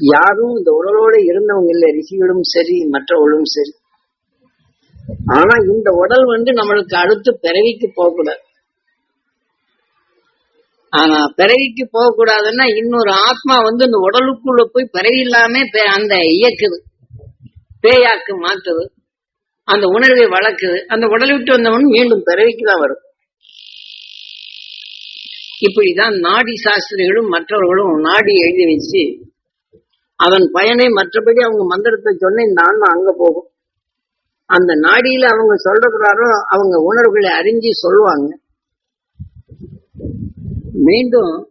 யாரும் இந்த உடலோட இருந்தவங்க இல்லை ரிஷிகளும் சரி மற்றவர்களும் சரி. ஆனா இந்த உடல் வந்து நம்மளுக்கு அடுத்து பிறவிக்கு போகக்கூடாது. ஆனா பிறவிக்கு போகக்கூடாதுன்னா இன்னொரு ஆத்மா வந்து இந்த உடலுக்குள்ள போய் பிறவி இல்லாம பே- அந்த இயக்குது. பேயாக்கு மாத்துது அந்த உணர்வை வளர்க்குது. அந்த உடலை விட்டு வந்தவன் மீண்டும் பிறவிக்கு தான் வரும். இப்படிதான் நாடி சாஸ்திரிகளும் மற்றவர்களும் நாடி எழுதி வச்சு அதன் பயனை மற்றபடி அவங்க மந்திரத்தை சொன்ன இந்த ஆன்மா அங்க போகும். அந்த நாடியில அவங்க சொல்ற அவங்க உணர்வுகளை அறிஞ்சு சொல்லுவாங்க. மீண்டும்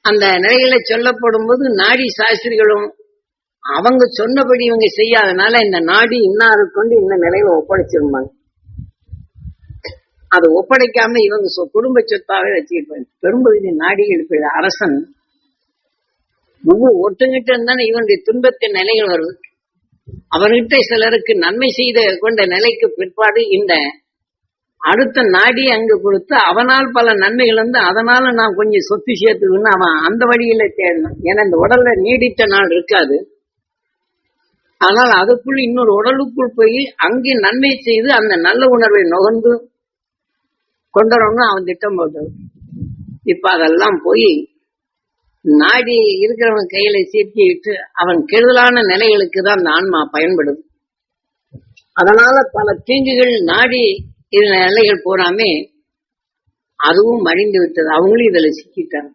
அந்த நிலைகளை சொல்லப்படும் போது நாடி சாஸ்திரிகளும் அவங்க சொன்னபடி இவங்க செய்யாதனால இந்த நாடி இன்னாரு கொண்டு இந்த நிலையில ஒப்படைச்சிருந்தாங்க. அதை ஒப்படைக்காம இவங்க சொ- குடும்ப சொத்தாக வச்சுக்கிட்டு பெரும்பகுதி நாடிகள் இப்ப அரசன் ஒவ்வொரு ஒருத்தங்கிட்ட இருந்தானே இவனுடைய துன்பத்தின் நிலைகள் வருது. அவர்கிட்ட சிலருக்கு நன்மை செய்த கொண்ட நிலைக்கு பிற்பாடு இந்த அடுத்த நாடி அங்கு கொடுத்து அவனால் பல நன்மைகள் வந்து அதனால நான் கொஞ்சம் சொத்து சேர்த்துக்கணும் அவன் அந்த வழியில தேடணும். ஏன்னா இந்த உடல்ல நீடித்த நாள் இருக்காது. ஆனால் அதுக்குள் இன்னொரு உடலுக்குள் போய் அங்கே நன்மை செய்து அந்த நல்ல உணர்வை நுகர்ந்து கொண்டுறவங்க அவன் திட்டம் போட்டது இப்ப அதெல்லாம் போய் நாடி இருக்கிறவன் கையில சீர்த்திட்டு அவன் கெடுதலான நிலைகளுக்கு தான் அந்த ஆன்மா பயன்படுது. அதனால பல தீங்குகள் நாடி இது நிலைகள் போறாமே அதுவும் மடிந்து விட்டது. அவங்களும் இதுல சிக்கிட்டாங்க.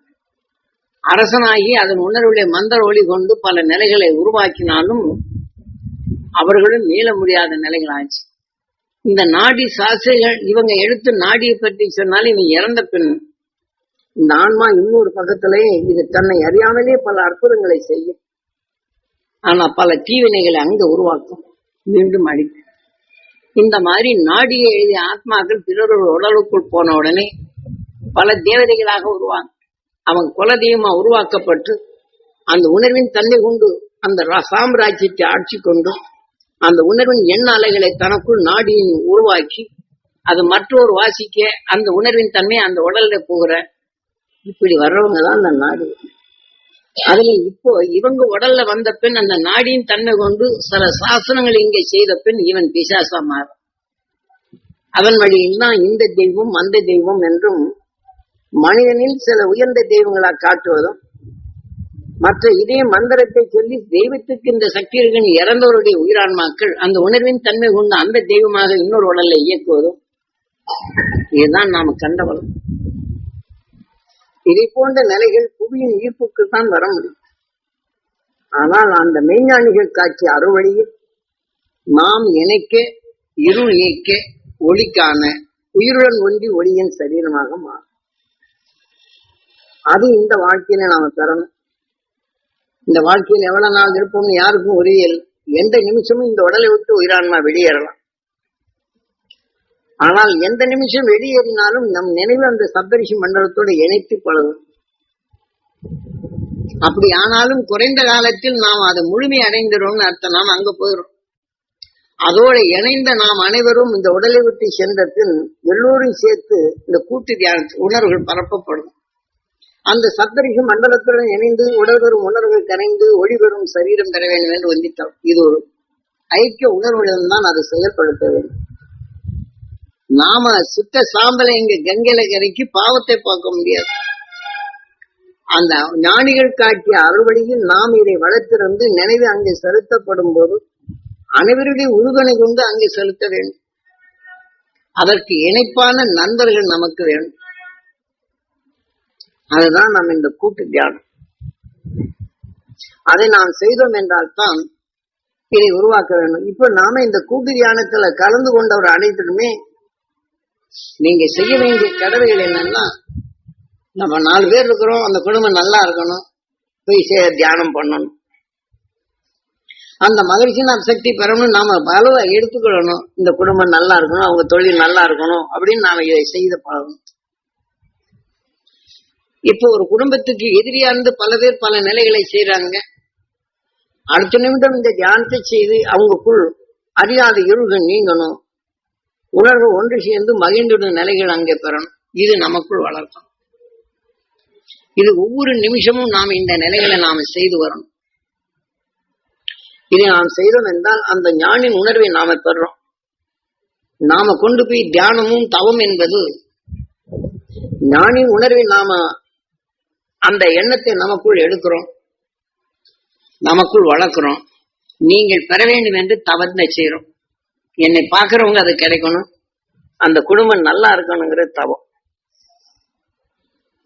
அரசனாகி அதன் உணர்வுடைய மந்திர ஒளி கொண்டு பல நிலைகளை உருவாக்கினாலும் அவர்களும் மீள முடியாத நிலைகள் ஆச்சு இந்த நாடி சாசைகள் இவங்க எடுத்து நாடியை பற்றி சொன்னாலும் இவங்க இறந்த பின் இந்த ஆன்மா இன்னொரு பக்கத்திலே இது தன்னை அறியாமலே பல அற்புதங்களை செய்யும். ஆனா பல தீவினைகளை அங்க உருவாக்கும். மீண்டும் அழிக்கும் இந்த மாதிரி நாடியை எழுதிய ஆத்மாக்கள் பிறரோட உடலுக்குள் போன உடனே பல தேவதைகளாக உருவாங்க. அவன் குலதெய்வமா உருவாக்கப்பட்டு அந்த உணர்வின் தன்மை கொண்டு அந்த சாம்ராஜ்யத்தை ஆட்சி கொண்டு அந்த உணர்வின் எண்ண அலைகளை தனக்குள் நாடியின் உருவாக்கி அது மற்றொரு வாசிக்க அந்த உணர்வின் தன்மை அந்த உடல்ல போகிற இப்படி வர்றவங்க தான் அந்த நாடு. அதுல இப்போ இவங்க உடல்ல வந்த பின் அந்த நாடியின் தன்மை கொண்டு சில சாசனங்கள் இங்கே செய்த பெண் இவன் பிசாசா மாறும் அவன் வழியில் தான் இந்த தெய்வம் அந்த தெய்வம் என்றும் மனிதனில் சில உயர்ந்த தெய்வங்களா காட்டுவதும் மற்ற இதே மந்திரத்தை சொல்லி தெய்வத்துக்கு இந்த சக்தி இருக்குன்னு இறந்தவருடைய உயிரான்மாக்கள் அந்த உணர்வின் தன்மை கொண்டு அந்த தெய்வமாக இன்னொரு உடலை இயக்குவதும் இதுதான் நாம கண்டவளம் இதை போன்ற நிலைகள் புவியின் ஈர்ப்புக்கு தான் வர முடியும். ஆனால் அந்த மெய்ஞானிகள் காட்சி அறுவழியில் நாம் இணைக்க இருள் நீக்க ஒளிக்கான உயிருடன் ஒன்றி ஒளியின் சரீரமாக மாறும். அது இந்த வாழ்க்கையில நாம பெறணும். இந்த வாழ்க்கையில் எவ்வளவு நாள் இருப்போம்னு யாருக்கும் உரியல் எந்த நிமிஷமும் இந்த உடலை விட்டு உயிரான்மா வெளியேறலாம். ஆனால் எந்த நிமிஷம் வெளியேறினாலும் நம் நினைவு அந்த சப்தரிஷி மண்டலத்தோடு இணைத்து பழகும். அப்படி ஆனாலும் குறைந்த காலத்தில் நாம் அதை முழுமை அடைந்துடும் அர்த்தம் நாம் அங்க போயிடும் அதோட இணைந்த நாம் அனைவரும் இந்த உடலை விட்டு சென்ற பின் எல்லோரும் சேர்த்து இந்த கூட்டு தியானத்து உணர்வுகள் பரப்பப்படும். அந்த சப்தரிஷி மண்டலத்துடன் இணைந்து உடல் வரும் உணர்வுகள் கரைந்து ஒளி சரீரம் பெற வேண்டும் என்று வந்தித்தோம் இது ஒரு ஐக்கிய உணர்வுடன் தான் அதை செயல்படுத்த வேண்டும். நாம சுத்த சாம்பலை இங்க கங்கையில கரைக்கு பாவத்தை பார்க்க முடியாது. அந்த ஞானிகள் காட்டிய அறுவடையில் நாம் இதை வளர்த்திருந்து நினைவு அங்கே செலுத்தப்படும் போது அனைவருடைய உறுதுணை கொண்டு அங்கே செலுத்த வேண்டும். அதற்கு இணைப்பான நண்பர்கள் நமக்கு வேண்டும். அதுதான் நாம் இந்த கூட்டு தியானம். அதை நாம் செய்தோம் என்றால் தான் இதை உருவாக்க வேண்டும். இப்ப நாம இந்த கூட்டு தியானத்துல கலந்து கொண்டவர் அனைத்துக்குமே நீங்க செய்ய வேண்டிய கடமைகள் என்னன்னா நம்ம நாலு பேர் இருக்கிறோம் அந்த குடும்பம் நல்லா இருக்கணும் போய் சே தியானம் பண்ணணும். அந்த மகிழ்ச்சியின் சக்தி பெறணும் நாம பலவை எடுத்துக்கொள்ளணும். இந்த குடும்பம் நல்லா இருக்கணும் அவங்க தொழில் நல்லா இருக்கணும் அப்படின்னு நாம இதை செய்து பழகணும். இப்போ ஒரு குடும்பத்துக்கு எதிரியா இருந்து பல பேர் பல நிலைகளை செய்யறாங்க அடுத்த நிமிடம் இந்த தியானத்தை செய்து அவங்களுக்குள் அறியாத இருள்கள் நீங்கணும். உணர்வு ஒன்று சேர்ந்து மகிழ்ந்துடும் நிலைகள் அங்கே பெறணும். இது நமக்குள் வளர்க்கணும் இது ஒவ்வொரு நிமிஷமும் நாம் இந்த நிலைகளை நாம் செய்து வரணும். இதை நாம் செய்தோம் என்றால் அந்த ஞானின் உணர்வை நாம பெறோம் நாம கொண்டு போய் தியானமும் தவம் என்பது ஞானின் உணர்வை நாம அந்த எண்ணத்தை நமக்குள் எடுக்கிறோம். நமக்குள் வளர்க்கிறோம். நீங்கள் பெற வேண்டும் என்று தவத்தை செய்யறோம் என்னை பார்க்கறவங்க அது கிடைக்கணும். அந்த குடும்பம் நல்லா இருக்கணுங்கிறது தவம்.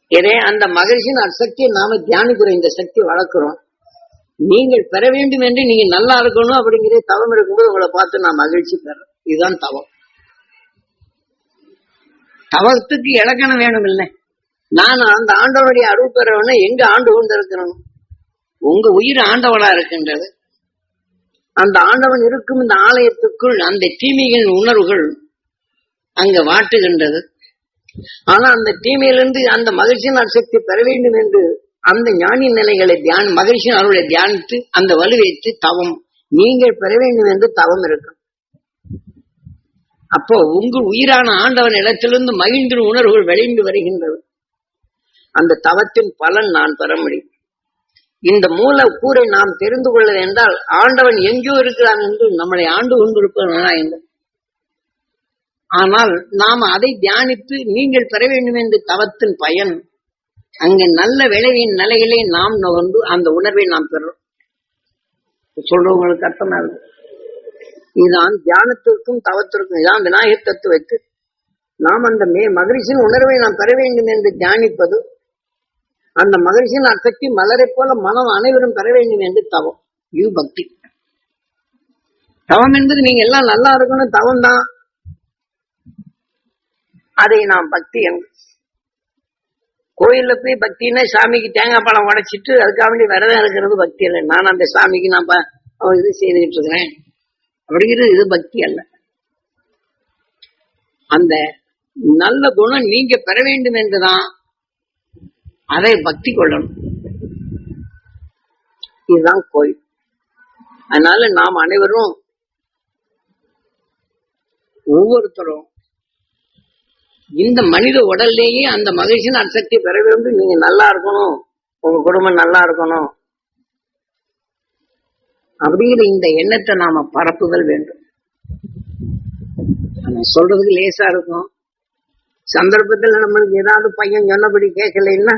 இதே அந்த மகிழ்ச்சியின் சக்தியை நாம தியானிக்கிறோம். இந்த சக்தி வளர்க்கிறோம். நீங்கள் பெற வேண்டும் என்று நீங்க நல்லா இருக்கணும் அப்படிங்கிற தவம் இருக்கும்போது உங்களை பார்த்து நான் மகிழ்ச்சி பெறேன் இதுதான் தவம். தவத்துக்கு இலக்கணம் வேணும் இல்லை நான் அந்த ஆண்டவனுடைய அருள் பெறவன எங்க ஆண்டு கொண்டு இருக்கிறோம் உங்க உயிர் ஆண்டவனா இருக்கின்றது. அந்த ஆண்டவன் இருக்கும் இந்த ஆலயத்துக்குள் அந்த தீமைகளின் உணர்வுகள் அங்க வாட்டுகின்றது. ஆனா அந்த தீமையிலிருந்து அந்த மகிழ்ச்சியின் சக்தி பெற வேண்டும் என்று அந்த ஞானி நிலைகளை தியான மகிழ்ச்சி அருளை தியானித்து அந்த வலுவைத்து தவம் நீங்கள் பெற வேண்டும் என்று தவம் இருக்கும். அப்போ உங்கள் உயிரான ஆண்டவன் இடத்திலிருந்து மகிழ்ந்த உணர்வுகள் விளைந்து வருகின்றது. அந்த தவத்தின் பலன் நான் பெற முடியும். இந்த மூல கூரை நாம் தெரிந்து கொள்ள என்றால் ஆண்டவன் எங்கேயோ இருக்கிறான் என்று நம்மளை ஆண்டு கொண்டிருப்பது ஆனால் நாம் அதை தியானித்து நீங்கள் பெற வேண்டும் என்று தவத்தின் பயன் அங்கே நல்ல விளைவின் நிலையிலே நாம் நுகர்ந்து அந்த உணர்வை நாம் பெறுறோம் சொல்றவங்களுக்கு அர்த்தமா இருக்கு இதுதான் தியானத்திற்கும் தவத்திற்கும் இதான் விநாயகர் தத்துவத்து நாம் அந்த மே மகிழ்ச்சியின் உணர்வை நாம் பெற வேண்டும் என்று தியானிப்பது அந்த மகிழ்ச்சியின் அசக்தி மலரை போல மனம் அனைவரும் பெற வேண்டும் என்று தவம். இது பக்தி. தவம் என்பது நீங்க எல்லாம் நல்லா இருக்கணும் தவம் தான் அதை நாம் பக்தி கோயில்ல போய் பக்தின்னா சாமிக்கு தேங்காய் பழம் உடைச்சிட்டு அதுக்காக வேண்டி விரதம் இருக்கிறது பக்தி இல்லை. நான் அந்த சாமிக்கு நான் அவன் இது செய்துட்டு இருக்கிறேன். அப்படிங்கிறது இது பக்தி அல்ல. அந்த நல்ல குணம் நீங்க பெற வேண்டும் என்றுதான் அதை பக்தி கொள்ளணும். இதுதான் கோயில். அதனால நாம் அனைவரும் ஒவ்வொருத்தரும் இந்த மனித உடல்லேயே அந்த மகிழ்ச்சியின் அசக்தி பெற வேண்டும். நீங்க நல்லா இருக்கணும். உங்க குடும்பம் நல்லா இருக்கணும். அப்படிங்கிற இந்த எண்ணத்தை நாம பரப்புதல் வேண்டும். சொல்றதுக்கு லேசா இருக்கும். சந்தர்ப்பத்துல நம்மளுக்கு ஏதாவது பையன் சொன்னபடி கேட்கலைன்னா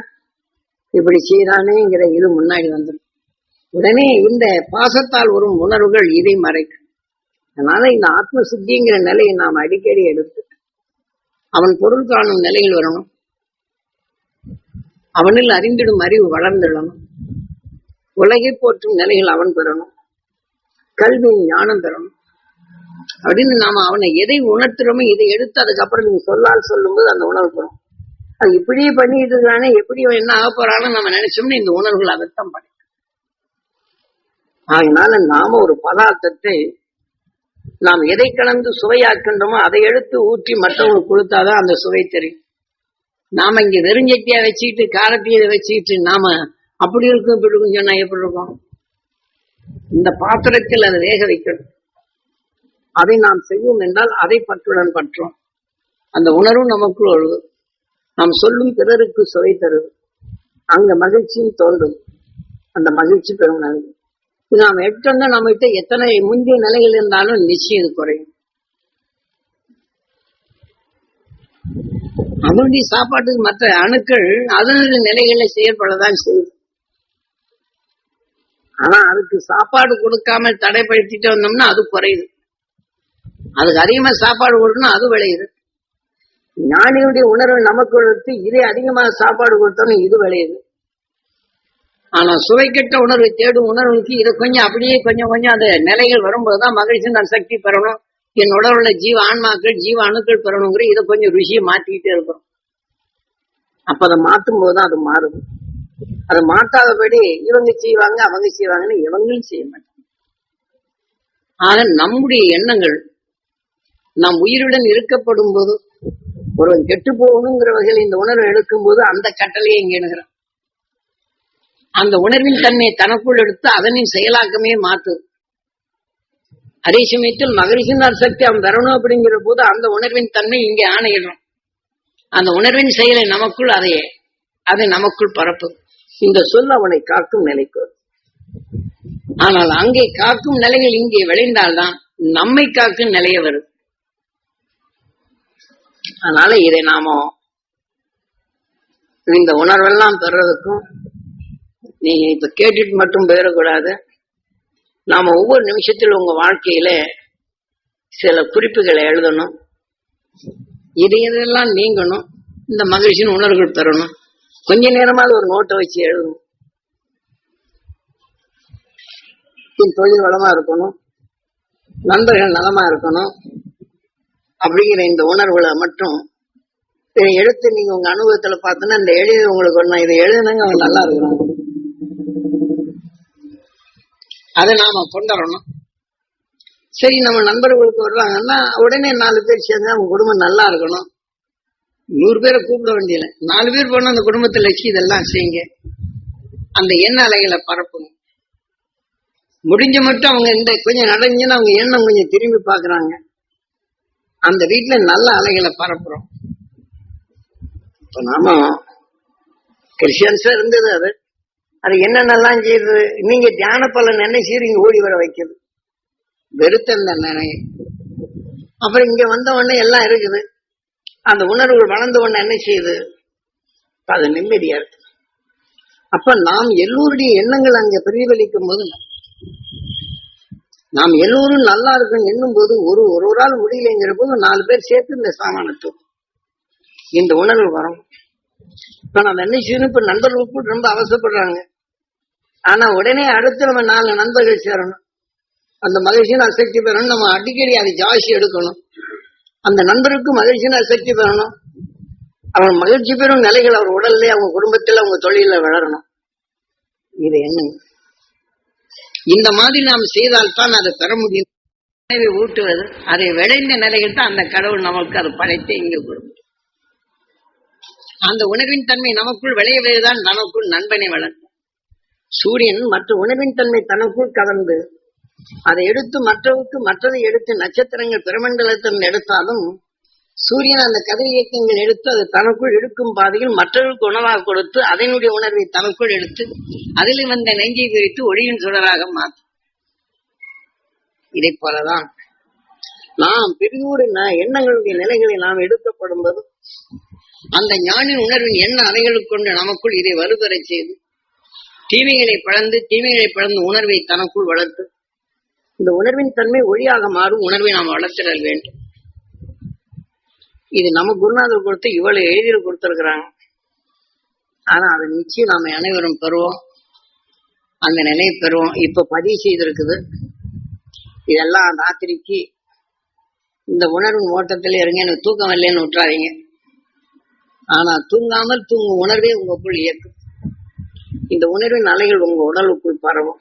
இப்படி செய்கிறானேங்கிற இது முன்னாடி வந்துடும் உடனே இந்த பாசத்தால் வரும் உணர்வுகள் இதை மறைக்கும். அதனால இந்த ஆத்ம சித்திங்கிற நிலையை நாம் அடிக்கடி எடுத்து அவன் பொருள் காணும் நிலையில் வரணும். அவனில் அறிந்திடும் அறிவு வளர்ந்திடணும். உலகை போற்றும் நிலையில் அவன் பெறணும். கல்வி ஞானம் பெறணும். அப்படின்னு நாம அவனை எதை உணர்த்துறோமோ இதை எடுத்து அதுக்கப்புறம் நீங்க சொல்லால் சொல்லும்போது அந்த உணர்வு பெறும் அது இப்படியே பண்ணிட்டு இருக்கானே எப்படி அவன் என்ன ஆக போறான்னு நம்ம நினைச்சோம்னு இந்த உணர்வுகள் அதைத்தான் பண்ணி அதனால நாம ஒரு பதார்த்தத்தை நாம் எதை கலந்து சுவையாக்கின்றோமோ அதை எடுத்து ஊற்றி மற்றவங்களுக்கு கொடுத்தாதான் அந்த சுவை தெரியும். நாம இங்க வெறுஞ்சட்டியா வச்சுக்கிட்டு காரத்தையை வச்சுக்கிட்டு நாம அப்படி இருக்கும் இப்படி இருக்கும் சொன்னா எப்படி இருக்கும்? இந்த பாத்திரத்தில் அதை வேக வைக்கணும். அதை நாம் செய்வோம் என்றால் அதை பற்றுடன் பற்றோம். அந்த உணர்வு நமக்குள் ஒழுகும். நாம் சொல்லும் பிறருக்கு சுவை தரும். அங்க மகிழ்ச்சியும் தோன்றும். அந்த மகிழ்ச்சி பெறும் நிலை இது நாம் எட்டோம்னா நம்ம கிட்ட எத்தனை முந்தைய நிலையில் இருந்தாலும் நிச்சயம் குறையும். அதனுடைய சாப்பாட்டுக்கு மற்ற அணுக்கள் அதனுடைய நிலைகளை செயற்படதான் செய்யுது ஆனா அதுக்கு சாப்பாடு கொடுக்காம தடைப்படுத்திட்டு வந்தோம்னா அது குறையுது. அதுக்கு அதிகமா சாப்பாடு கொடுக்கணும் அது விளையுது. ஞானியுடைய உணர்வு நமக்கு கொடுத்து இதே அதிகமாக சாப்பாடு கொடுத்தோம்னா இது விளையுது. ஆனா சுவைக்கட்ட உணர்வை தேடும் உணர்வுக்கு இதை கொஞ்சம் அப்படியே கொஞ்சம் கொஞ்சம் அந்த நிலைகள் வரும்போதுதான் மகிழ்ச்சி நான் சக்தி பெறணும். என் உடலுள்ள ஜீவ ஆன்மாக்கள் ஜீவ அணுக்கள் பெறணுங்கிற இதை கொஞ்சம் ருசியை மாத்திக்கிட்டே இருக்கிறோம் அப்ப அதை மாற்றும் போதுதான் அது மாறுது அதை மாற்றாதபடி இவங்க செய்வாங்க அவங்க செய்வாங்கன்னு இவங்களும் செய்ய மாட்டாங்க. ஆக நம்முடைய எண்ணங்கள் நாம் உயிருடன் இருக்கப்படும் போது ஒருவன் கெட்டு போகணுங்கிற வகையில் இந்த உணர்வு எடுக்கும் போது அந்த கட்டளையை இங்க எண்ணுகிறான் அந்த உணர்வின் தன்மையை தனக்குள் எடுத்து அதனின் செயலாக்கமே மாத்து. அதே சமயத்தில் மகரிஷினார் சக்தி அவன் வரணும் அப்படிங்கிற போது அந்த உணர்வின் தன்மை இங்கே ஆணையிடும் அந்த உணர்வின் செயலை நமக்குள் அதையே அதை நமக்குள் பரப்பும் இந்த சொல் அவனை காக்கும் நிலைக்கு வரும். ஆனால் அங்கே காக்கும் நிலைகள் இங்கே விளைந்தால்தான் நம்மை காக்கும் நிலைய வரும். அதனால இதை நாம இந்த உணர்வெல்லாம் பெறதுக்கும் நீங்க இப்ப கேட்டுட்டு மட்டும் போயிடக்கூடாது. நாம ஒவ்வொரு நிமிஷத்திலும் உங்க வாழ்க்கையில சில குறிப்புகளை எழுதணும். இது இதெல்லாம் நீங்கணும். இந்த மகிழ்ச்சின்னு உணர்வுகள் பெறணும். கொஞ்ச நேரமாவது ஒரு நோட்டை வச்சு எழுதணும் தொழில் வளமா இருக்கணும். நண்பர்கள் நலமா இருக்கணும். அப்படிங்கிற இந்த உணர்வுகளை மட்டும் இதை எடுத்து நீங்க உங்க அனுபவத்துல பார்த்தோன்னா இந்த எழுதி உங்களுக்கு ஒண்ணு இதை எழுதுனங்க அவங்க நல்லா இருக்கிறாங்க. அதை நாம கொண்டாடணும் சரி நம்ம நண்பர்களுக்கு வர்றாங்கன்னா உடனே நாலு பேர் சேர்ந்து அவங்க குடும்பம் நல்லா இருக்கணும். நூறு பேரை கூப்பிட வேண்டியதில்லை. நாலு பேர் போனா அந்த குடும்பத்துல வச்சு இதெல்லாம் செய்யுங்க. அந்த எண்ண அலைகளை பரப்புங்க. முடிஞ்ச மட்டும் அவங்க இந்த கொஞ்சம் நடந்துச்சுன்னா அவங்க எண்ணம் கொஞ்சம் திரும்பி பாக்குறாங்க அந்த வீட்டுல நல்ல அலைகளை பரப்புறோம். இப்ப நாம கிறிஸ்டியன்ஸா இருந்தது அது. அது என்னென்னலாம் செய்யுது நீங்க தியான பலன் என்ன செய்றீங்க ஓடி வர வைக்குது வெறுத்தல் நினை. அப்புறம் இங்க வந்த உடனே எல்லாம் இருக்குது. அந்த உணர்வுகள் வளர்ந்த உடனே என்ன செய்யுது? அது நிம்மதியா இருக்கு. அப்ப நாம் எல்லோருடைய எண்ணங்கள் அங்க பிரதிபலிக்கும் போது நாம் எல்லோரும் நல்லா இருக்கும் என்னும் போது ஒரு ஒருவரால் முடியலைங்கிற போது நாலு பேர் சேர்த்து இந்த சாமானத்து இந்த உணர்வு வரும். இப்ப நம்ம என்ன செய்யணும்? இப்ப நண்பர்கள் கூட ரொம்ப அவசரப்படுறாங்க. ஆனா உடனே அடுத்து நம்ம நாலு நண்பர்கள் சேரணும். அந்த மகிழ்ச்சியின் அசக்தி பெறணும். நம்ம அடிக்கடி அதை ஜாஸ்தி எடுக்கணும். அந்த நண்பருக்கு மகிழ்ச்சியின் அசக்தி பெறணும். அவன் மகிழ்ச்சி பெறும் நிலைகள் அவர் உடல்ல அவங்க குடும்பத்துல அவங்க தொழில வளரணும். இது என்னங்க இந்த மாதிரி நாம் செய்தால்தான் அதை பெற முடியும். ஊட்டுவது அதை விளைந்த நிலையில் தான் அந்த கடவுள் நமக்கு அது படைத்து இங்கு கொடுக்கும் அந்த உணவின் தன்மை நமக்குள் விளையவேதான் நமக்குள் நண்பனை வளர்க்கும். சூரியன் மற்ற உணவின் தன்மை தனக்குள் கலந்து அதை எடுத்து மற்றவுக்கு மற்றதை எடுத்து நட்சத்திரங்கள் பிரமண்டலத்தில் எடுத்தாலும் சூரியன் அந்த கதிர் இயக்கங்கள் எடுத்து அது தனக்குள் எடுக்கும் பாதையில் மற்றவர்களுக்கு உணவாக கொடுத்து அதனுடைய உணர்வை தனக்குள் எடுத்து அதில் வந்த நெஞ்சை விரித்து ஒளியின் சுடராக மாற்றும். இதை போலதான் நாம் பெரியோரு எண்ணங்களுடைய நிலைகளை நாம் எடுக்கப்படும் போது அந்த ஞானின் உணர்வின் எண்ண அலைகளுக்கு கொண்டு நமக்குள் இதை வலுப்பெறச் செய்து தீமைகளை பழந்து தீமைகளை பழந்து உணர்வை தனக்குள் வளர்த்து இந்த உணர்வின் தன்மை ஒளியாக மாறும் உணர்வை நாம் வளர்த்திடல் வேண்டும். இது நம்ம குருநாதர் கொடுத்து இவ்வளவு எளிதில் கொடுத்துருக்குறாங்க. ஆனா அதை நிச்சயம் நாம அனைவரும் பெறுவோம். அந்த நிலையை பெறுவோம். இப்ப பதிவு செய்திருக்குது. இதெல்லாம் ராத்திரிக்கு இந்த உணர்வு ஓட்டத்தில் இருங்க எனக்கு தூக்கம் இல்லைன்னு விட்டுறாதீங்க ஆனா தூங்காமல் தூங்கும் உணர்வே உங்களுக்குள் இயக்கும். இந்த உணர்வின் அலைகள் உங்க உடலுக்குள் பரவும்.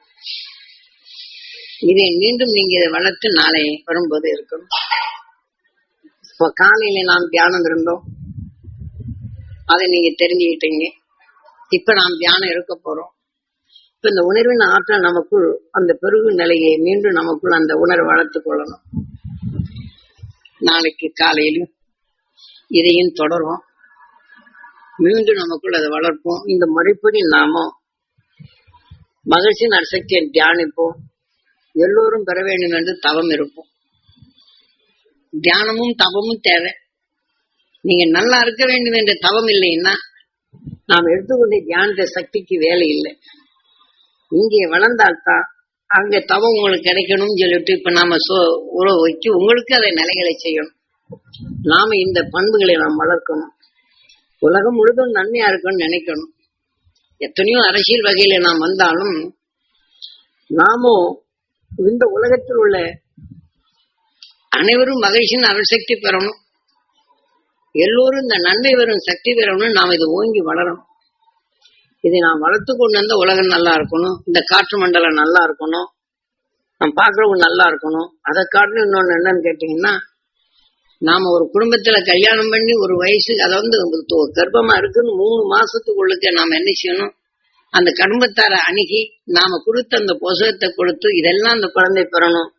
இதை மீண்டும் நீங்க இதை வளர்த்து நாளை வரும்போது இருக்கணும். காலையில நாம் தியானம் இருந்தோம். அதை நீங்க தெரிஞ்சுக்கிட்டீங்க. இப்ப நாம் தியானம் இருக்க போறோம். இப்ப இந்த உணர்வின் ஆற்றல் நமக்குள் அந்த பெருகு நிலையை மீண்டும் நமக்குள் அந்த உணர்வு வளர்த்து கொள்ளணும். நாளைக்கு காலையிலும் இதையும் தொடரும் மீண்டும் நமக்குள் அதை வளர்ப்போம். இந்த முறைப்படி நாம மகிழ்ச்சியின் நரசக்தியை தியானிப்போம். எல்லோரும் பெற வேண்டும் என்று தவம் இருப்போம். தியானமும் தவமும் தேவை. நீங்க நல்லா இருக்க வேண்டும் என்ற தவம் இல்லைன்னா நாம் எடுத்துக்கொண்ட தியானத்தை சக்திக்கு வேலை இல்லை. இங்கே வளர்ந்தால்தான் அங்க தவம் உங்களுக்கு கிடைக்கணும்னு சொல்லிட்டு இப்ப நாம சோ உறவு வச்சு உங்களுக்கு அதை நிலைகளை செய்யணும். நாம இந்த பண்புகளை நாம் வளர்க்கணும். உலகம் முழுதும் நன்மையா இருக்கும்னு நினைக்கணும். எத்தனையோ அரசியல் வகையில நாம் வந்தாலும் நாமும் இந்த உலகத்தில் உள்ள அனைவரும் மகிழ்ச்சின்னு மகிழ்ச்சியின் சக்தி பெறணும். எல்லோரும் இந்த நன்மை வரும் சக்தி பெறணும் நாம் இதை ஓங்கி வளரணும். இதை நாம் வளர்த்து கொண்டு வந்த உலகம் நல்லா இருக்கணும். இந்த காற்று மண்டலம் நல்லா இருக்கணும். நம்ம பார்க்குறவங்க நல்லா இருக்கணும். அதை காட்டிலும் இன்னொன்று என்னன்னு கேட்டீங்கன்னா நாம் ஒரு குடும்பத்தில் கல்யாணம் பண்ணி ஒரு வயசு அதை வந்து கர்ப்பமாக கர்ப்பமா இருக்குன்னு மூணு மாதத்துக்குள்ளுக்கு நாம் என்ன செய்யணும்? அந்த கடும்பத்தாரை அணுகி நாம் கொடுத்த அந்த புசகத்தை கொடுத்து இதெல்லாம் அந்த குழந்தை பெறணும்.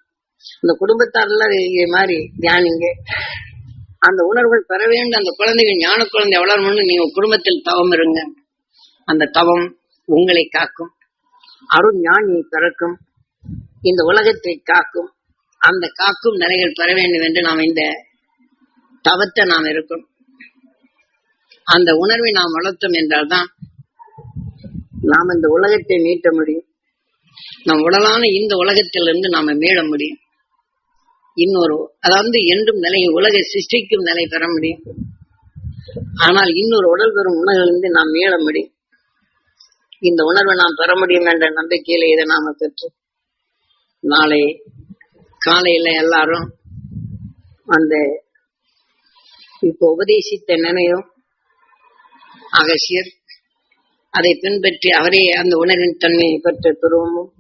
அந்த குடும்பத்தாரெல்லாம் மாதிரி தியானிங்க. அந்த உணர்வுகள் பெற வேண்டும் அந்த குழந்தைகள் ஞான குழந்தை வளரணும்னு நீங்க குடும்பத்தில் தவம் இருங்க. அந்த தவம் உங்களை காக்கும். அருண் ஞானியை பிறக்கும். இந்த உலகத்தை காக்கும். அந்த காக்கும் நிலைகள் பெற வேண்டும் என்று நாம் இந்த தவத்தை நாம் இருக்கும் அந்த உணர்வை நாம் வளர்த்தோம் என்றால்தான் நாம் இந்த உலகத்தை மீட்ட முடியும். நம் உடலான இந்த உலகத்திலிருந்து நாம மீள முடியும். இன்னொரு அதாவது என்றும் நிலை உலகை சிருஷ்டிக்கும் நிலை பெற முடியும். ஆனால் இன்னொரு உடல் பெறும் உணர்விலிருந்து நாம் மீள முடியும். இந்த உணர்வை நாம் பெற முடியும் என்ற நம்பிக்கையில இதை நாம பெற்று நாளை காலையில எல்லாரும் அந்த இப்போ உபதேசித்த நினைவும் அகசியர் அதை பின்பற்றி அவரே அந்த உணர்வின் தன்மையை பெற்ற துருவமும்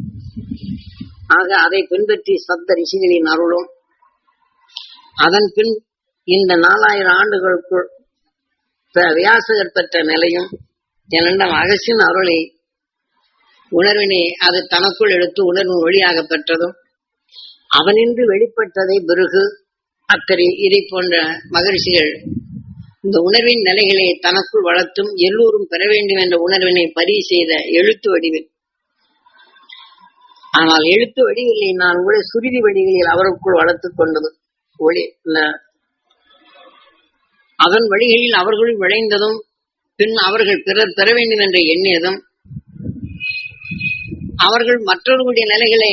ஆக அதை பின்பற்றி சப்த ரிஷிகளின் அருளும் அதன் பின் இந்த நாலாயிரம் ஆண்டுகளுக்குள் வியாசகர் பெற்ற நிலையும் என்னிடம் அகசின் அருளை உணர்வினை அது தனக்குள் எடுத்து உணர்வு வழியாக பெற்றதும் அவனின்று வெளிப்பட்டதை பிறகு அக்கறை இதை போன்ற மகிழ்ச்சிகள் இந்த உணர்வின் நிலைகளை தனக்குள் வளர்த்தும் எல்லோரும் பெற வேண்டும் என்ற உணர்வினை பதிவு செய்த எழுத்து வடிவில். ஆனால் எழுத்து வடிவில்லை நான் கூட சுருதி வழிகளில் அவருக்குள் வளர்த்துக் கொண்டது. ஒளி அதன் வழிகளில் அவர்கள் விளைந்ததும் பின் அவர்கள் பிறர் பெற வேண்டும் என்று எண்ணியதும் அவர்கள் மற்றவர்களுடைய நிலைகளை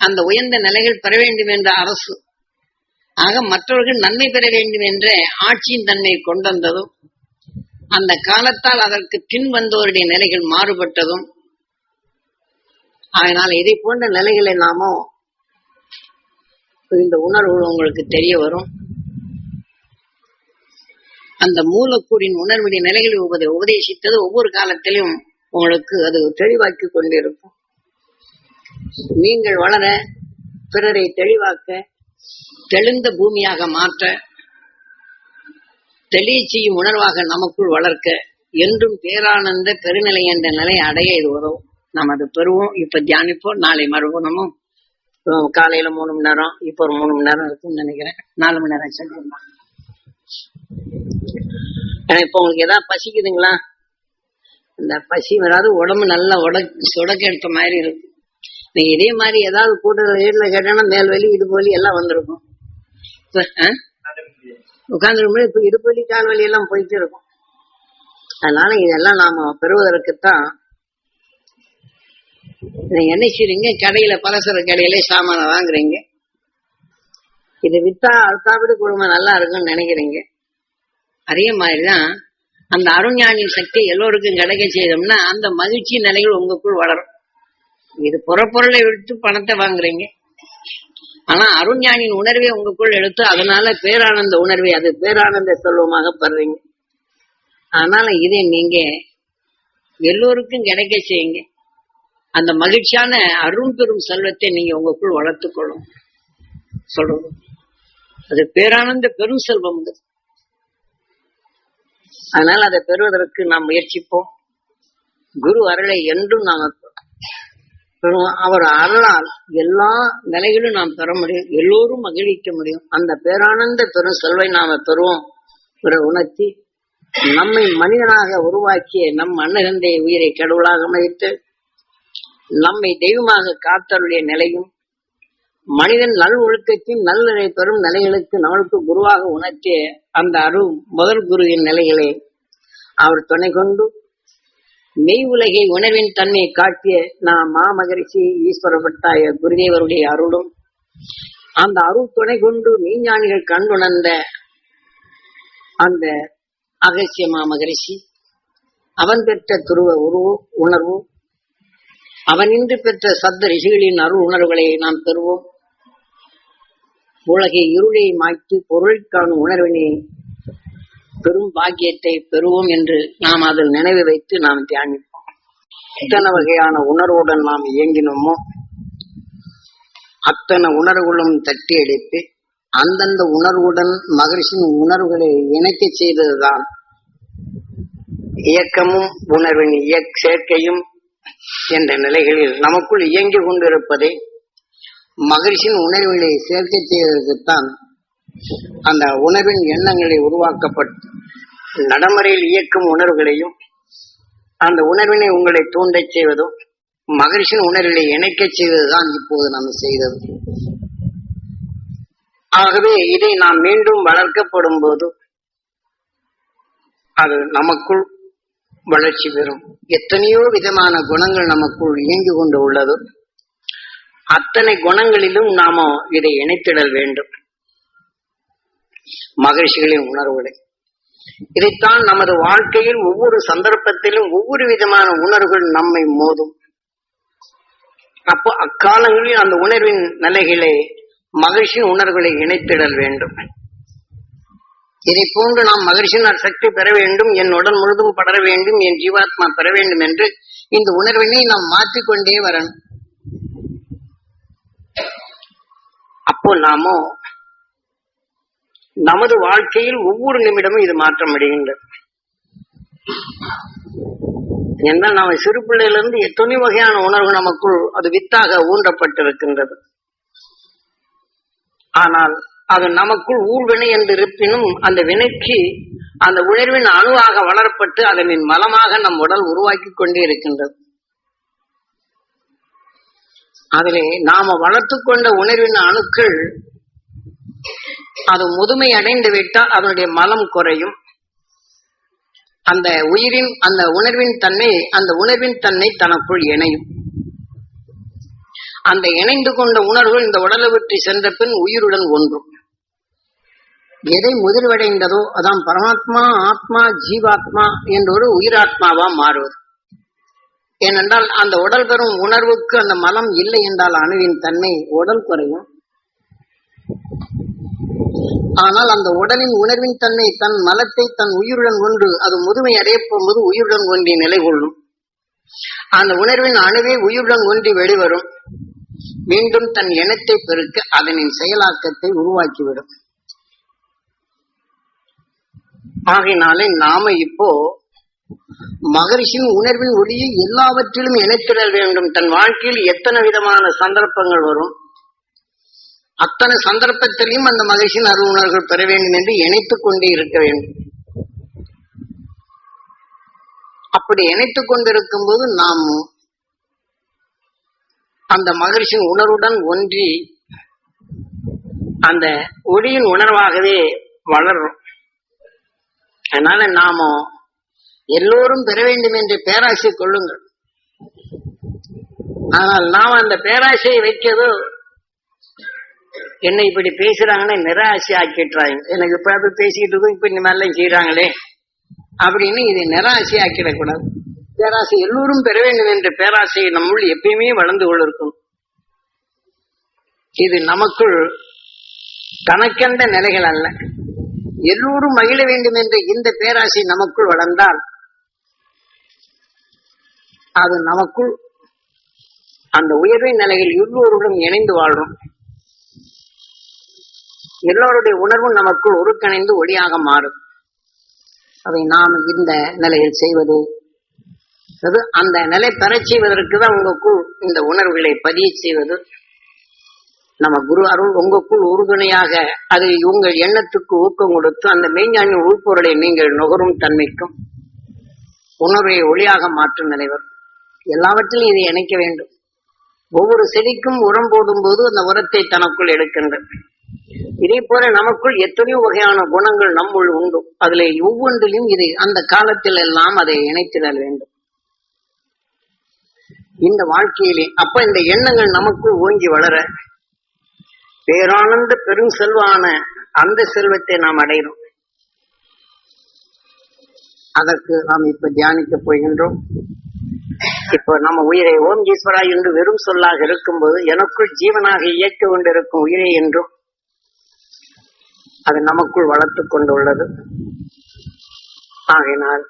அந்த உயர்ந்த நிலைகள் பெற வேண்டும் என்ற அரசு ஆக மற்றவர்கள் நன்மை பெற வேண்டும் என்ற ஆட்சியின் தன்மை கொண்டு வந்ததும் அந்த காலத்தால் அதற்கு பின் வந்தோருடைய நிலைகள் மாறுபட்டதும் அதனால் இதை போன்ற நிலைகளை நாமோ இந்த உணர்வு உங்களுக்கு தெரிய வரும். அந்த மூலக்கூறின் உணர்வுடைய நிலைகளை உபதே உபதேசித்தது ஒவ்வொரு காலத்திலும் உங்களுக்கு அது தெளிவாக்கி கொண்டிருக்கும். நீங்கள் வளர பிறரை தெளிவாக்க தெளிந்த பூமியாக மாற்ற தெளிச்சியும் உணர்வாக நமக்குள் வளர்க்க என்றும் பேரானந்த பெருநிலை என்ற நிலை அடைய இது உதவும். நாம் அதை பெறுவோம். இப்ப தியானிப்போம். நாளை மறுபணமும் காலையில மூணு மணி நேரம் இப்ப ஒரு மூணு மணி நேரம் இருக்கும்னு நினைக்கிறேன். நாலு மணி நேரம் சொல்லிடலாம் ஏன்னா இப்ப உங்களுக்கு ஏதாவது பசிக்குதுங்களா? இந்த பசி வராது உடம்பு நல்லா உடக் சுடக்க எடுத்த மாதிரி இருக்கு. நீங்க இதே மாதிரி ஏதாவது கூட்டத்தில் வீட்டுல கேட்டோம்னா மேல் வலி இடுப்பு வலி எல்லாம் வந்திருக்கும். உட்கார்ந்து இப்ப இடுப்பு வலி கால் வலி எல்லாம் போயிட்டு இருக்கும். அதனால இதெல்லாம் நாம பெறுவதற்குத்தான் நீங்க என்ன செய்றீங்க? கடையில பலசர கடையில சாமான வாங்குறீங்க. இது வித்தா அழுத்தாவிட குடும்பம் நல்லா இருக்கும்னு நினைக்கிறீங்க. அதே மாதிரிதான் அந்த அருஞானின் சக்தி எல்லோருக்கும் கிடைக்க செய்தோம்னா அந்த மகிழ்ச்சி நிலைகள் உங்களுக்குள் வளரும். இது புறப்பொருளை விட்டு பணத்தை வாங்குறீங்க. ஆனா அருஞானின் உணர்வை உங்களுக்குள் எடுத்து அதனால பேரானந்த உணர்வை அது பேரானந்த செல்வமாக பெறுறீங்க. அதனால இதை நீங்க எல்லோருக்கும் கிடைக்க செய்யுங்க. அந்த மகிழ்ச்சியான அருண் பெரும் செல்வத்தை நீங்க உங்களுக்குள் வளர்த்துக் கொள்ளும். அது பேரானந்த பெரும் செல்வம் இது. அதனால அதை பெறுவதற்கு நாம் முயற்சிப்போம். குரு அருளை என்றும் நாம் பெறுவோம். அவர் அருளால் எல்லா நிலைகளும் நாம் பெற முடியும். எல்லோரும் மகிழ்விக்க முடியும். அந்த பேரானந்த பெரும் செல்வை நாம பெறுவோம். உணர்த்தி நம்மை மனிதனாக உருவாக்கிய நம் அன்னகந்தைய உயிரை கடவுளாக அமைத்து நம்மை தெய்வமாக காத்தருடைய நிலையும் மனிதன் நல் ஒழுக்கத்தின் நல்லதை பெறும் நிலைகளுக்கு நம்மளுக்கு குருவாக உணர்த்திய அந்த அரு முதல் குருவின் நிலைகளை. அவர் துணை கொண்டு மெய் உலகை உணர்வின் தன்மையை காட்டிய நாம் மாமகரிஷி ஈஸ்வரப்பட்டாய குருதேவருடைய அருளும் அந்த அருள் துணை கொண்டு மெய்ஞானிகள் கண்டுணர்ந்த அந்த அகசிய மாமகரிஷி அவன் பெற்ற துருவ உருவு உணர்வும் அவனின்று பெற்ற சப்த ரிஷிகளின் அருள் உணர்வுகளை நாம் பெறுவோம். உலகை இருளை மாய்த்து பொருள் காணும் உணர்வினை பெரும் பாக்கியத்தை பெறுவோம் என்று நாம் அதில் நினைவு வைத்து நாம் தியானிப்போம். எத்தனை வகையான உணர்வுடன் நாம் இயங்கினோமோ அத்தனை உணர்வுகளும் தட்டி அடித்து அந்தந்த உணர்வுடன் மகரிஷின் உணர்வுகளை இணைக்க செய்ததுதான் இயக்கமும் உணர்வின் இயக் சேர்க்கையும் என்ற நிலைகளில் நமக்குள் இயங்கிக் கொண்டிருப்பதை மகிழ்ச்சியின் உணர்வுகளை சேர்க்கை செய்வதற்குத்தான் அந்த உணர்வின் எண்ணங்களை உருவாக்கப்பட்டு நடைமுறையில் இயக்கும் உணர்வுகளையும் அந்த உணர்வினை உங்களை தூண்டச் செய்வதும் மகிழ்ச்சியின் உணர்வை இணைக்க செய்வதுதான் இப்போது நாம் செய்தது. ஆகவே இதை நாம் மீண்டும் வளர்க்கப்படும் போது அது நமக்குள் வளர்ச்சி பெறும். எத்தனையோ விதமான குணங்கள் நமக்குள் இயங்கி கொண்டு உள்ளது. அத்தனை குணங்களிலும் நாம இதை இணைத்திடல் வேண்டும். மகிழ்ச்சிகளின் உணர்வுகளை. இதைத்தான் நமது வாழ்க்கையில் ஒவ்வொரு சந்தர்ப்பத்திலும் ஒவ்வொரு விதமான உணர்வுகள் நம்மை மோதும். அப்போ அக்காலங்களில் அந்த உணர்வின் நிலைகளை மகிழ்ச்சியின் உணர்வுகளை இணைத்திடல் வேண்டும். இதை போன்று நாம் மகிழ்ச்சியின் சக்தி பெற வேண்டும் என் உடல் முழுதும் படர வேண்டும் என் ஜீவாத்மா பெற வேண்டும் என்று இந்த உணர்வினை நாம் மாற்றிக்கொண்டே வரணும். அப்போ நாமோ நமது வாழ்க்கையில் ஒவ்வொரு நிமிடமும் இது மாற்றம் அடைகின்றது. என்ன நம்ம சிறு பிள்ளையிலிருந்து எத்தனை வகையான உணர்வு நமக்குள் அது வித்தாக ஊன்றப்பட்டிருக்கின்றது. ஆனால் அது நமக்குள் ஊழ்வினை என்று இருப்பினும் அந்த வினைக்கு அந்த உணர்வின் அணுவாக வளரப்பட்டு அதனின் மலமாக நம் உடல் உருவாக்கி கொண்டே இருக்கின்றது. அதிலே நாம வளர்த்து கொண்ட உணர்வின் அணுக்கள் அது முதுமை அடைந்து விட்டால் அதனுடைய மலம் குறையும். அந்த உயிரின் அந்த உணர்வின் தன்மை அந்த உணர்வின் தன்மை தனக்குள் இணையும். அந்த இணைந்து கொண்ட உணர்வு இந்த உடலை விட்டு சென்ற பின் உயிருடன் ஒன்றும். எதை முதிர்வடைந்ததோ அதான் பரமாத்மா ஆத்மா ஜீவாத்மா என்ற ஒரு உயிராத்மாவா மாறுவது. ஏனென்றால் அந்த உடல் பெறும் உணர்வுக்கு அந்த மலம் இல்லை என்றால் அணுவின் தன்மை உடல் குறையும். ஆனால் அந்த உடலின் உணர்வின் தன்மை தன் மலத்தை தன் உயிருடன் ஒன்று அது முதுமை அடையப் போகும்போது உயிருடன் ஒன்றி நிலை கொள்ளும் அந்த உணர்வின் அணுவே உயிருடன் ஒன்றி வெளிவரும். மீண்டும் தன் இனத்தை பெருக்க அதனின் செயலாக்கத்தை உருவாக்கிவிடும். ஆகையினாலே நாம இப்போ மகரிஷின் உணர்வின் ஒளியை எல்லாவற்றிலும் இணைத்திட வேண்டும். தன் வாழ்க்கையில் எத்தனை விதமான சந்தர்ப்பங்கள் வரும்? அத்தனை சந்தர்ப்பத்திலையும் அந்த மகிழ்ச்சியின் அருள் உணர்வுகள் பெற வேண்டும் என்று இணைத்துக் கொண்டே இருக்க வேண்டும். அப்படி இணைத்துக் கொண்டிருக்கும் போது நாம் அந்த மகிழ்ச்சியின் உணர்வுடன் ஒன்றி அந்த ஒளியின் உணர்வாகவே வளர்றோம். அதனால நாமோ எல்லோரும் பெற வேண்டும் என்று பேராசை கொள்ளுங்கள். ஆனால் நாம் அந்த பேராசையை வைக்கிறது என்னை இப்படி பேசுறாங்கன்னா நிராசை ஆக்கிட்டுறாங்க எனக்கு இப்ப அது பேசிக்கிட்டு இருக்கும் இப்ப இந்த மாதிரிலாம் செய்யறாங்களே அப்படின்னு இதை நிராசை ஆக்கிடக்கூடாது பேராசை எல்லோரும் பெற வேண்டும் என்ற பேராசை நம்முள் எப்பயுமே வளர்ந்து கொண்டிருக்கும். இது நமக்குள் கணக்கென்ற நிலைகள் அல்ல. எல்லோரும் மகிழ வேண்டும் என்ற இந்த பேராசை நமக்குள் வளர்ந்தால் அது நமக்குள் அந்த உயர்வை நிலையில் எல்லோருடன் இணைந்து வாழ்றோம். எல்லோருடைய உணர்வும் நமக்குள் ஒருங்கிணைந்து ஒளியாக மாறும். அதை நாம் இந்த நிலையில் செய்வது அது அந்த நிலை பெறச் செய்வதற்கு தான் உங்களுக்குள் இந்த உணர்வுகளை பதிய செய்வது நம்ம குரு அருள் உங்களுக்குள் உறுதுணையாக அது உங்கள் எண்ணத்துக்கு ஊக்கம் கொடுத்து அந்த மெய்ஞானி உள்பொருளை நீங்கள் நுகரும் தன்மைக்கும் உணர்வை ஒளியாக மாற்றும் நிலைவர் எல்லாவற்றிலும் இதை இணைக்க வேண்டும். ஒவ்வொரு செடிக்கும் உரம் போடும் போது அந்த உரத்தை தனக்குள் எடுக்கின்றது. இதே போல நமக்குள் எத்தனையோ வகையான குணங்கள் நம்முள் உண்டு. அதுல ஒவ்வொன்றிலும் இதை அந்த காலத்தில் எல்லாம் அதை இணைத்திடல் வேண்டும். இந்த வாழ்க்கையிலே அப்ப இந்த எண்ணங்கள் நமக்குள் ஓங்கி வளர பேரானந்த பெரும் செல்வான அந்த செல்வத்தை நாம் அடைகிறோம். அதற்கு நாம் இப்ப தியானிக்க போகின்றோம். இப்போ நம்ம உயிரை ஓம் ஈஸ்வரா என்று வெறும் சொல்லாக இருக்கும்போது எனக்குள் ஜீவனாக இயக்கி கொண்டிருக்கும் உயிரை என்றும் அது நமக்குள் வளர்த்து கொண்டுள்ளது. ஆகையினால்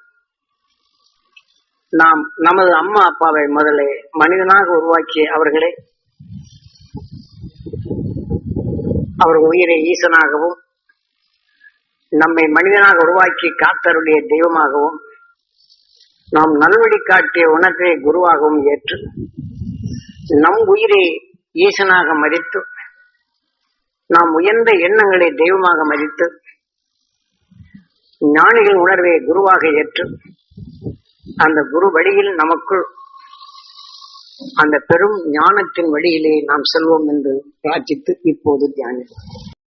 நாம் நமது அம்மா அப்பாவை முதலே மனிதனாக உருவாக்கிய அவர்களை அவர் உயிரை ஈசனாகவும் நம்மை மனிதனாக உருவாக்கி காத்தருடைய தெய்வமாகவும் நாம் நல்வழி காட்டிய உணர்வை குருவாகவும் ஏற்று நம் உயிரை ஈசனாக மதித்து நாம் உயர்ந்த எண்ணங்களை தெய்வமாக மதித்து ஞானிகள் உணர்வை குருவாக ஏற்று அந்த குரு வழியில் நமக்குள் அந்த பெரும் ஞானத்தின் வழியிலே நாம் செல்வோம் என்று பிரார்த்தித்து இப்போது தியானிப்போம்.